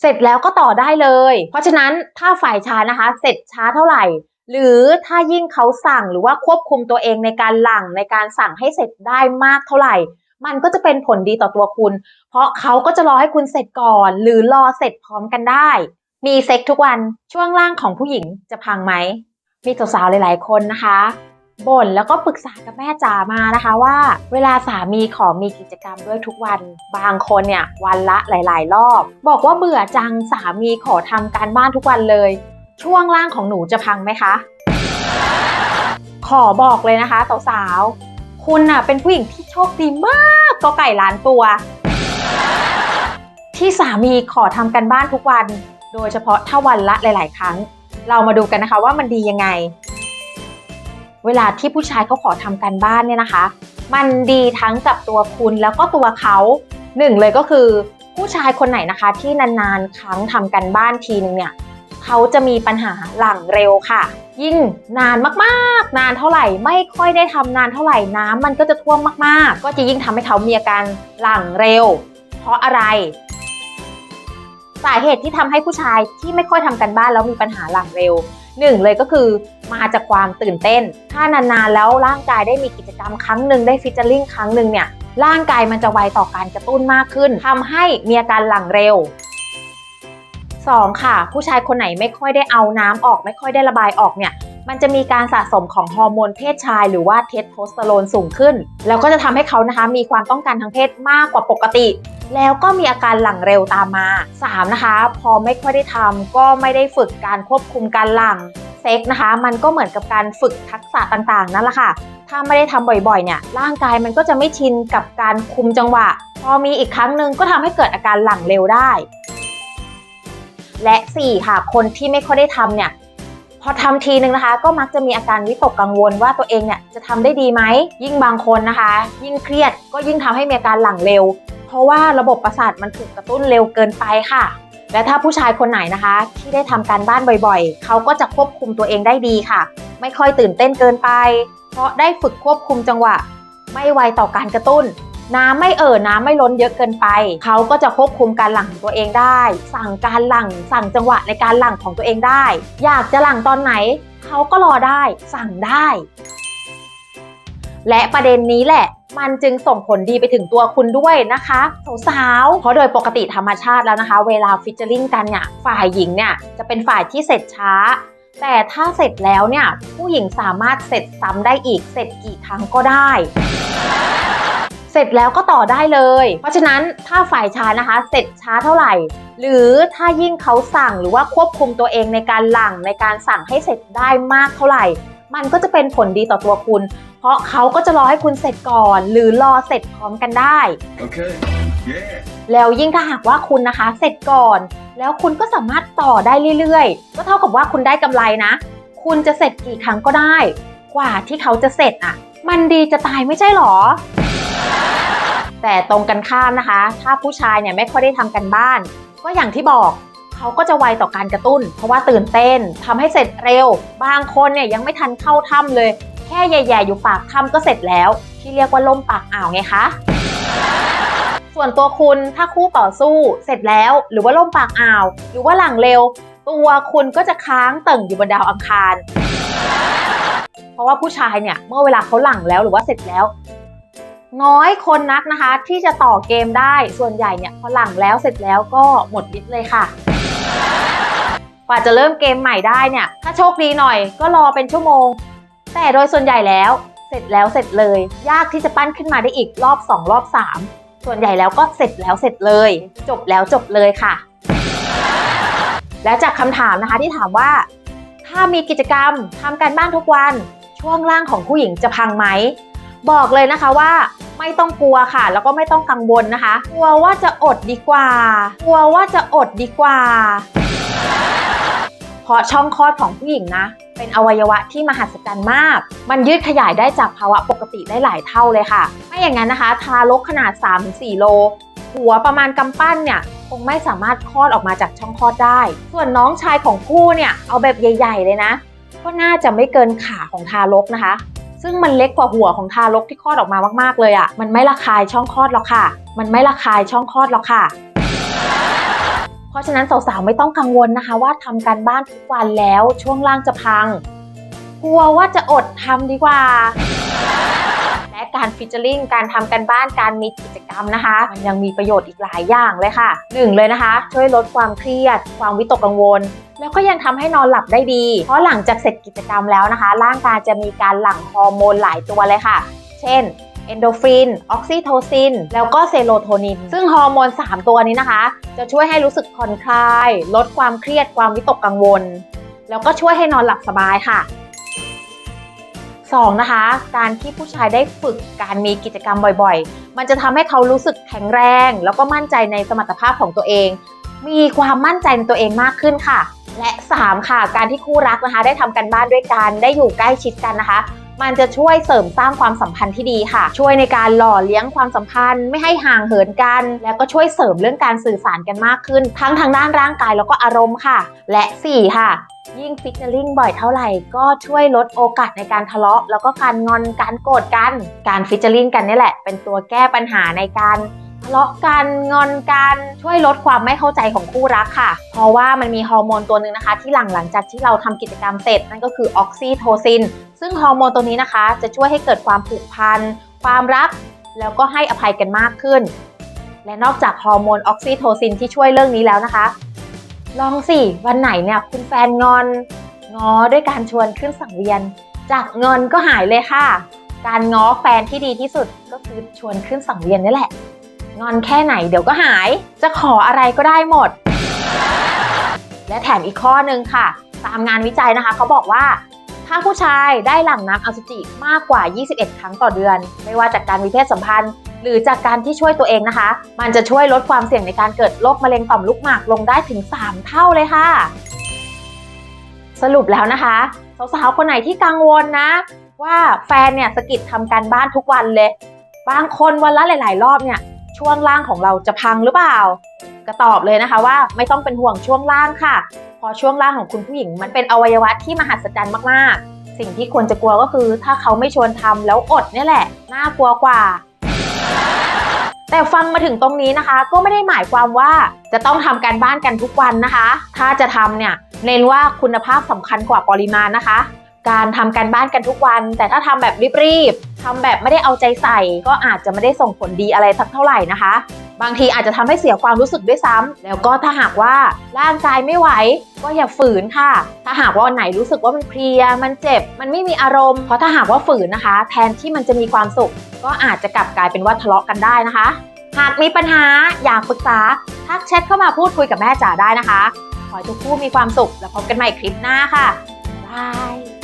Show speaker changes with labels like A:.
A: เสร็จแล้วก็ต่อได้เลย เพราะฉะนั้นถ้าฝ่ายชายนะคะ เสร็จช้าเท่าไหร่ หรือถ้ายิ่งเขาสั่งหรือว่าควบคุมตัวเองในการหลังในการสั่งให้เสร็จได้มากเท่าไหร่ มันก็จะเป็นผลดีต่อตัวคุณ เพราะเขาก็จะรอให้คุณเสร็จก่อน หรือรอเสร็จพร้อมกันได้ มีเซ็กทุกวันช่วงล่างของผู้หญิงจะพังไหมมีสาวๆหลาย ๆ คนนะคะ บ่นแล้วก็ปรึกษากับแม่จ๋ามานะคะว่า เวลาสามีขอมีกิจกรรมด้วยทุกวัน บางคนเนี่ยวันละหลาย ๆ รอบ บอกว่าเบื่อจังสามีขอทำการบ้านทุกวันเลย ช่วงล่างของหนูจะพังไหมคะ ขอบอกเลยนะคะสาวๆคุณน่ะเป็นผู้หญิงที่โชคดีมากก็ไก่ล้านตัวที่สามีขอทำกันบ้านทุกวัน โดยเฉพาะถ้าวันละหลาย ๆ ครั้ง เรามาดูกันนะคะว่ามันดียังไง เวลาที่ผู้ชายเขาขอทำการบ้านเนี่ยนะคะ มันดีทั้งกับตัวคุณแล้วก็ตัวเขาหนึ่งเลยก็คือผู้ชายคนไหนนะคะ ที่นานๆ ครั้งทำกันบ้านทีนึงเนี่ยเขาจะมีปัญหาหลังเร็วค่ะ ยิ่งนานมากๆ นานเท่าไหร่ไม่ค่อยได้ทำนานเท่าไหร่น้ำมันก็จะท่วมมากๆ ก็จะยิ่งทำให้เขามีอาการหลังเร็ว เพราะอะไราเหตุที่ทำให้ผู้ชายที่ไม่ค่อยทำกันบ้านแล้วมีปัญหาหลังเร็วหนึ่งเลยก็คือมาจากความตื่นเต้น ถ้านานๆแล้วร่างกายได้มีกิจกรรมครั้งหนึ่งได้ฟิชเจอร์ลิงครั้งหนึ่งเนี่ยร่างกายมันจะไวต่อการกระตุ้นมากขึ้นทำให้มีอาการหลังเร็ว 2. ค่ะ ผู้ชายคนไหนไม่ค่อยได้เอาน้ำออก ไม่ค่อยได้ระบายออกเนี่ยมันจะมีการสะสมของฮอร์โมนเพศชาย หรือว่าเทสโทสเตอโรนสูงขึ้น แล้วก็จะทำให้เขานะคะมีความต้องการทางเพศมากกว่าปกติ แล้วก็มีอาการหลังเร็วตามมา 3. นะคะ พอไม่ค่อยได้ทำก็ไม่ได้ฝึกการควบคุมการหลังเซ็กนะคะ มันก็เหมือนกับการฝึกทักษะต่างๆนั่นแหละค่ะถ้าไม่ได้ทำบ่อยๆ เนี่ยร่างกายมันก็จะไม่ชินกับการคุมจังหวะ พอมีอีกครั้งหนึ่งก็ทำให้เกิดอาการหลังเร็วได้ และ 4 ค่ะ คนที่ไม่ค่อยได้ทำเนี่ย พอทำทีนึงนะคะ ก็มักจะมีอาการวิตกกังวลว่าตัวเองเนี่ยจะทำได้ดีไหม ยิ่งบางคนนะคะ ยิ่งเครียดก็ยิ่งทำให้มีอาการหลังเร็ว เพราะว่าระบบประสาทมันถูกกระตุ้นเร็วเกินไปค่ะ และถ้าผู้ชายคนไหนนะคะ ที่ได้ทำการบ้านบ่อยๆ เขาก็จะควบคุมตัวเองได้ดีค่ะ ไม่ค่อยตื่นเต้นเกินไป เพราะได้ฝึกควบคุมจังหวะ ไม่ไวต่อการกระตุ้น น้ำไม่เอ่อน้ำไม่ล้นเยอะเกินไป เขาก็จะควบคุมการหลั่งของตัวเองได้ สั่งการหลั่ง สั่งจังหวะในการหลั่งของตัวเองได้ อยากจะหลั่งตอนไหน เขาก็รอได้ สั่งได้ และประเด็นนี้แหละมันจึงส่งผลดีไปถึงตัวคุณด้วยนะคะสาวๆเพราะโดยปกติธรรมชาติแล้วนะคะ เวลาฟิชเจอร์ลิงกันเนี่ยฝ่ายหญิงเนี่ยจะเป็นฝ่ายที่เสร็จช้า แต่ถ้าเสร็จแล้วเนี่ยผู้หญิงสามารถเสร็จซ้ำได้อีกเสร็จกี่ครั้งก็ได้ เสร็จแล้วก็ต่อได้เลย เพราะฉะนั้นถ้าฝ่ายชายนะคะ เสร็จช้าเท่าไหร่ หรือถ้ายิ่งเขาสั่งหรือว่าควบคุมตัวเองในการหลั่งในการสั่งให้เสร็จได้มากเท่าไหร่ มันก็จะเป็นผลดีต่อตัวคุณ เพราะเขาก็จะรอให้คุณเสร็จก่อน หรือรอเสร็จพร้อมกันได้
B: Okay. Yeah.
A: แล้วยิ่งถ้าหากว่าคุณนะคะ เสร็จก่อน แล้วคุณก็สามารถต่อได้เรื่อยๆ ก็เท่ากับว่าคุณได้กำไรนะ คุณจะเสร็จกี่ครั้งก็ได้ กว่าที่เขาจะเสร็จอะ มันดีจะตายไม่ใช่หรอ แต่ตรงกันข้ามนะคะ ถ้าผู้ชายเนี่ยไม่ค่อยได้ทำกันบ้าน ก็อย่างที่บอกเขาก็จะไวต่อการกระตุ้น เพราะว่าตื่นเต้นทำให้เสร็จเร็ว บางคนเนี่ยยังไม่ทันเข้าถ้ำเลย แค่แย่ๆอยู่ปากถ้ำก็เสร็จแล้ว ที่เรียกว่าล่มปากอ่าวไงคะส่วนตัวคุณถ้าคู่ต่อสู้เสร็จแล้ว หรือว่าล่มปากอ่าว หรือว่าหลังเร็ว ตัวคุณก็จะค้างเติ่งอยู่บนดาวอังคาร เพราะว่าผู้ชายเนี่ยเมื่อเวลาเขาหลังแล้วหรือว่าเสร็จแล้ว น้อยคนนักนะคะ ที่จะต่อเกมได้ส่วนใหญ่เนี่ยพอหลังแล้วเสร็จแล้วก็หมดฤทธิ์เลยค่ะ กว่าจะเริ่มเกมใหม่ได้เนี่ย ถ้าโชคดีหน่อยก็รอเป็นชั่วโมง แต่โดยส่วนใหญ่แล้วเสร็จแล้วเสร็จเลย ยากที่จะปั้นขึ้นมาได้อีกรอบ 2 รอบ 3 ส่วนใหญ่แล้วก็เสร็จแล้วเสร็จเลย จบแล้วจบเลยค่ะ และจากคำถามนะคะที่ถามว่า ถ้ามีกิจกรรมทำการบ้านทุกวัน ช่วงล่างของผู้หญิงจะพังไหม บอกเลยนะคะว่าไม่ต้องกลัวค่ะ แล้วก็ไม่ต้องกังวลนะคะ กลัวว่าจะอดดีกว่า กลัวว่าจะอดดีกว่า เพราะช่องคลอดของผู้หญิงนะ เป็นอวัยวะที่มหัศจรรย์มาก มันยืดขยายได้จากภาวะปกติได้หลายเท่าเลยค่ะ ไม่อย่างนั้นนะคะ ทารกขนาด 3-4 โล หัวประมาณกำปั้นเนี่ยคงไม่สามารถคลอดออกมาจากช่องคลอดได้ ส่วนน้องชายของผู้เนี่ยเอาแบบใหญ่ ๆ เลยนะ ก็น่าจะไม่เกินขาของทารกนะคะ ซึ่งมันเล็กกว่าหัวของทารกที่คลอดออกมามากๆเลยอะ่ะ มันไม่ระคายช่องคลอดหรอกค่ะ มันไม่ระคายช่องคลอดหรอกค่ะ เพราะฉะนั้นสาวๆไม่ต้องกังวลนะคะ ว่าทำการบ้านทุกวันแล้วช่วงล่างจะพัง กลัวว่าจะอดทำดีกว่า และการฟิชเชอร์ลิงการทำกันบ้านการมีกิจกรรมนะคะ มันยังมีประโยชน์อีกหลายอย่างเลยค่ะหนึ่งเลยนะคะ ช่วยลดความเครียด ความวิตกกังวลแล้วก็ยังทำให้นอนหลับได้ดี เพราะหลังจากเสร็จกิจกรรมแล้วนะคะ ร่างกายจะมีการหลั่งฮอร์โมนหลายตัวเลยค่ะ เช่น เอนโดฟิน ออกซิโทซิน แล้วก็เซโรโทนิน ซึ่งฮอร์โมน 3 ตัวนี้นะคะ จะช่วยให้รู้สึกผ่อนคลาย ลดความเครียด ความวิตกกังวล แล้วก็ช่วยให้นอนหลับสบายค่ะ 2. นะคะ การที่ผู้ชายได้ฝึกการมีกิจกรรมบ่อยๆ มันจะทำให้เขารู้สึกแข็งแรง แล้วก็มั่นใจในสมรรถภาพของตัวเอง มีความมั่นใจในตัวเองมากขึ้นค่ะ และ 3 ค่ะ การที่คู่รักนะคะ ได้ทำกันบ้านด้วยกัน ได้อยู่ใกล้ชิดกันนะคะ มันจะช่วยเสริมสร้างความสัมพันธ์ที่ดีค่ะ ช่วยในการหล่อเลี้ยงความสัมพันธ์ ไม่ให้ห่างเหินกัน แล้วก็ช่วยเสริมเรื่องการสื่อสารกันมากขึ้น ทั้งทางด้านร่างกายแล้วก็อารมณ์ค่ะ และ 4 ค่ะยิ่งฟิชเชอร์ลิงบ่อยเท่าไหร่ ก็ช่วยลดโอกาสในการทะเลาะ แล้วก็การงอนการโกรธกัน การฟิชเชอร์ลิงกันนี่แหละ เป็นตัวแก้ปัญหาในการทะเลาะกันงอนกันช่วยลดความไม่เข้าใจของคู่รักค่ะ เพราะว่ามันมีฮอร์โมนตัวหนึ่งนะคะ ที่หลังหลังจากที่เราทำกิจกรรมเสร็จนั่นก็คือออกซิโทซิน ซึ่งฮอร์โมนตัวนี้นะคะจะช่วยให้เกิดความผูกพัน ความรัก แล้วก็ให้อภัยกันมากขึ้น และนอกจากฮอร์โมนออกซิโทซินที่ช่วยเรื่องนี้แล้วนะคะ ลองสิ วันไหนเนี่ยคุณแฟนงอนง้อด้วยการชวนขึ้นสังเวียน จากงอนก็หายเลยค่ะ การง้อแฟนที่ดีที่สุดก็คือชวนขึ้นสังเวียนนี่แหละ งอนแค่ไหนเดี๋ยวก็หาย จะขออะไรก็ได้หมด และแถมอีกข้อหนึ่งค่ะ ตามงานวิจัยนะคะเขาบอกว่า ถ้าผู้ชายได้หลั่งน้ำอสุจิมากกว่า 21 ครั้งต่อเดือน ไม่ว่าจากการมีเพศสัมพันธ์ หรือจากการที่ช่วยตัวเองนะคะ มันจะช่วยลดความเสี่ยงในการเกิดโรคมะเร็งต่อมลูกหมากลงได้ถึง 3 เท่าเลยค่ะ สรุปแล้วนะคะสาวๆคนไหนที่กังวลนะ ว่าแฟนเนี่ยสกิดทำการบ้านทุกวันเลย บางคนวันละหลาย ๆ รอบเนี่ยช่วงล่างของเราจะพังหรือเปล่า ก็ตอบเลยนะคะว่าไม่ต้องเป็นห่วงช่วงล่างค่ะเพอช่วงล่างของคุณผู้หญิง มันเป็นอวัยวะที่มหัศจรรย์มากๆ สิ่งที่ควรจะกลัวก็คือ ถ้าเขาไม่ชวนทำแล้วอดนี่แหละ น่ากลัวกว่า แต่ฟังมาถึงตรงนี้นะคะ ก็ไม่ได้หมายความว่าจะต้องทำการบ้านกันทุกวันนะคะ ถ้าจะทำเนี่ยเน้นว่าคุณภาพสำคัญกว่าปริมาณนะคะ การทำการบ้านกันทุกวัน แต่ถ้าทำแบบรีบๆทำแบบไม่ได้เอาใจใส่ ก็อาจจะไม่ได้ส่งผลดีอะไรสักเท่าไหร่นะคะ บางทีอาจจะทำให้เสียความรู้สึกด้วยซ้ำแล้วก็ถ้าหากว่าร่างกายไม่ไหว ก็อย่าฝืนค่ะ ถ้าหากว่าไหนรู้สึกว่ามันเพลีย มันเจ็บ มันไม่มีอารมณ์ เพราะถ้าหากว่าฝืนนะคะ แทนที่มันจะมีความสุข ก็อาจจะกลับกลายเป็นว่าทะเลาะกันได้นะคะ หากมีปัญหาอยากปรึกษาทักแชทเข้ามาพูดคุยกับแม่จ๋าได้นะคะ ขอให้ทุกคู่มีความสุขแล้วพบกันใหม่คลิปหน้าค่ะบาย